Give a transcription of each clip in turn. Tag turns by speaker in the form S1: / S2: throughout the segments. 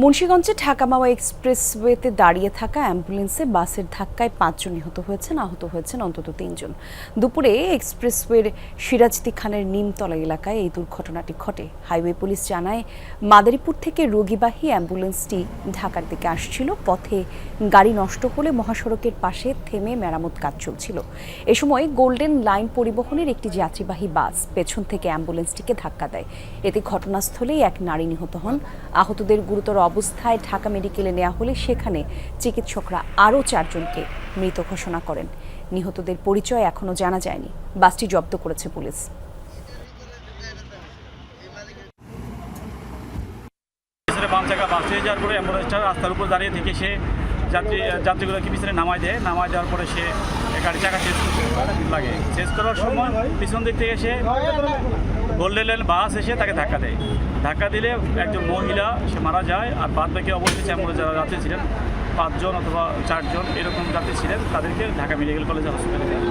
S1: মুন্সীগঞ্জে ঢাকামাওয়া এক্সপ্রেসওয়েতে দাঁড়িয়ে থাকা অ্যাম্বুলেন্সে বাসের ধাক্কায় পাঁচজন নিহত হয়েছেন, আহত হয়েছেন অন্তত তিনজন। দুপুরে এক্সপ্রেসওয়ের সিরাজদি খানের নিমতলা এলাকায় এই দুর্ঘটনাটি ঘটে। হাইওয়ে পুলিশ জানায়, মাদারীপুর থেকে রোগীবাহী অ্যাম্বুলেন্সটি ঢাকার দিকে আসছিল। পথে গাড়ি নষ্ট হলে মহাসড়কের পাশে থেমে মেরামত কাজ চলছিল। এ সময় গোল্ডেন লাইন পরিবহনের একটি যাত্রীবাহী বাস পেছন থেকে অ্যাম্বুলেন্সটিকে ধাক্কা দেয়। এতে ঘটনাস্থলেই এক নারী নিহত হন। আহতদের গুরুতর অবস্থায় ঢাকা মেডিকেলে নেওয়া হলে সেখানে চিকিৎসকরা আরও চারজনকে মৃত ঘোষণা করেন। নিহতদের পরিচয় এখনও জানা যায়নি। বাসটি জব্দ করেছে পুলিশ।
S2: বাম চাকা বাস হয়ে যাওয়ার পরে অ্যাম্বুলেন্সটা রাস্তার উপর দাঁড়িয়ে থেকে সে যাত্রী, যাত্রীগুলোকে পিছনে নামায় দেয়। নামায় দেওয়ার পরে সে গাড়ি চাকা শেষ লাগে। শেষ করার সময় পিছন দিক থেকে সে গোল্ডেন লাইন বাস এসে তাকে ধাক্কা দেয়। ধাক্কা দিলে একজন মহিলা সে মারা যায় আর বাদ বাকি অবশ্যই অ্যাম্বুলেন্স যারা যাত্রী ছিলেন পাঁচজন অথবা চারজন এরকম যাত্রী ছিলেন তাদেরকে ঢাকা মেডিকেল কলেজ হসপিটালে দেয়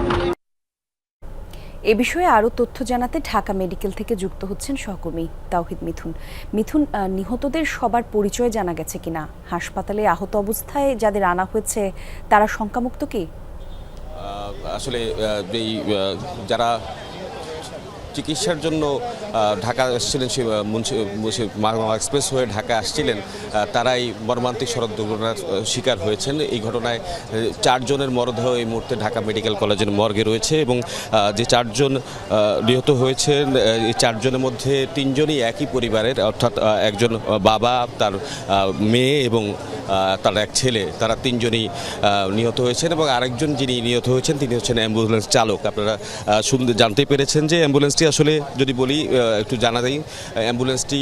S1: এ বিষয়ে আরও তথ্য জানাতে ঢাকা মেডিকেল থেকে যুক্ত হচ্ছেন সহকর্মী তাওহিদ মিথুন। মিথুন নিহতদের সবার পরিচয় জানা গেছে কিনা? হাসপাতালে আহত অবস্থায় যাদের আনা হয়েছে তারা শঙ্কামুক্ত কি?
S3: আসলে আহ, যারা চিকিৎসার জন্য ঢাকা এসেছিলেন সে মুন্সি এক্সপ্রেস হয়ে ঢাকা আসছিলেন। তারাই মর্মান্তিক সড়ক দুর্ঘটনার শিকার হয়েছেন। এই ঘটনায় চারজনের মরদেহ এই মুহূর্তে ঢাকা মেডিকেল কলেজের মর্গে রয়েছে এবং যে চারজন নিহত হয়েছেন এই চারজনের মধ্যে তিনজনই একই পরিবারের। অর্থাৎ একজন বাবা, তার মেয়ে এবং তার এক ছেলে, তারা তিনজনই নিহত হয়েছেন এবং আরেকজন যিনি নিহত হয়েছেন, তিনি হচ্ছেন অ্যাম্বুলেন্স চালক। আপনারা শুনতে, জানতে পেরেছেন যে অ্যাম্বুলেন্সটি আসলে যদি বলি একটু জানা দেই অ্যাম্বুলেন্সটি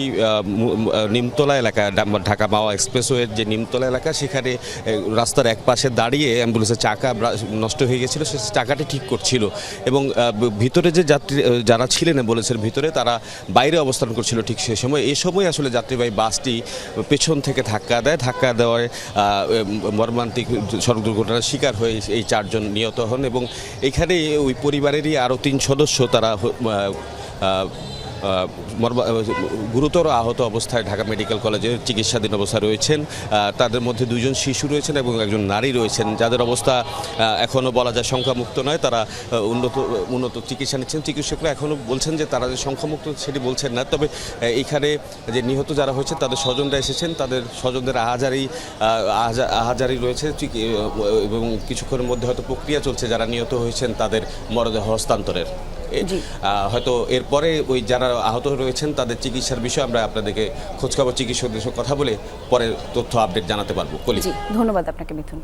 S3: নিমতলা এলাকা ঢাকা মাওয়া এক্সপ্রেসওয়ের যে নিমতলা এলাকা, সেখানে রাস্তার এক পাশে দাঁড়িয়ে অ্যাম্বুলেন্সের চাকা নষ্ট হয়ে গেছিল, সে চাকাটি ঠিক করছিল এবং ভিতরে যে যাত্রী যারা ছিলেন অ্যাম্বুলেন্সের ভিতরে, তারা বাইরে অবস্থান করছিল ঠিক সেই সময়। এই সময় আসলে যাত্রীবাহী বাসটি পেছন থেকে ধাক্কা দেয়, ধাক্কা দেওয়ায় আহ, মর্মান্তিক সড়ক দুর্ঘটনার শিকার হয়ে এই চারজন নিহত হন এবং এখানে ওই পরিবারেরই আরও তিন সদস্য তারা গুরুতর আহত অবস্থায় ঢাকা মেডিকেল কলেজে চিকিৎসাধীন অবস্থায় রয়েছেন। তাদের মধ্যে দুজন শিশু রয়েছেন এবং একজন নারী রয়েছেন। যাদের অবস্থা এখনও বলা যায় সংখ্যামুক্ত নয়। তারা উন্নত উন্নত চিকিৎসা নিচ্ছেন। চিকিৎসকরা এখনও বলছেন যে তারা যে সংখ্যামুক্ত সেটি বলছেন না। তবে এখানে যে নিহত যারা হয়েছে তাদের স্বজনরা এসেছেন। তাদের স্বজনদের আহাজারি আহ, আহাজারি রয়েছে। এবং কিছুক্ষণের মধ্যে হয়তো প্রক্রিয়া চলছে। যারা নিহত হয়েছেন তাদের মরদেহ হস্তান্তরের। হয়তো এরপরে ওই যারা আহত রয়েছেন তাদের চিকিৎসার বিষয়ে আমরা আপনাদেরকে খোঁজখবর চিকিৎসকদের সঙ্গে কথা বলে পরে তথ্য আপডেট জানাতে পারব। কলি
S1: ধন্যবাদ আপনাকে মিথুন।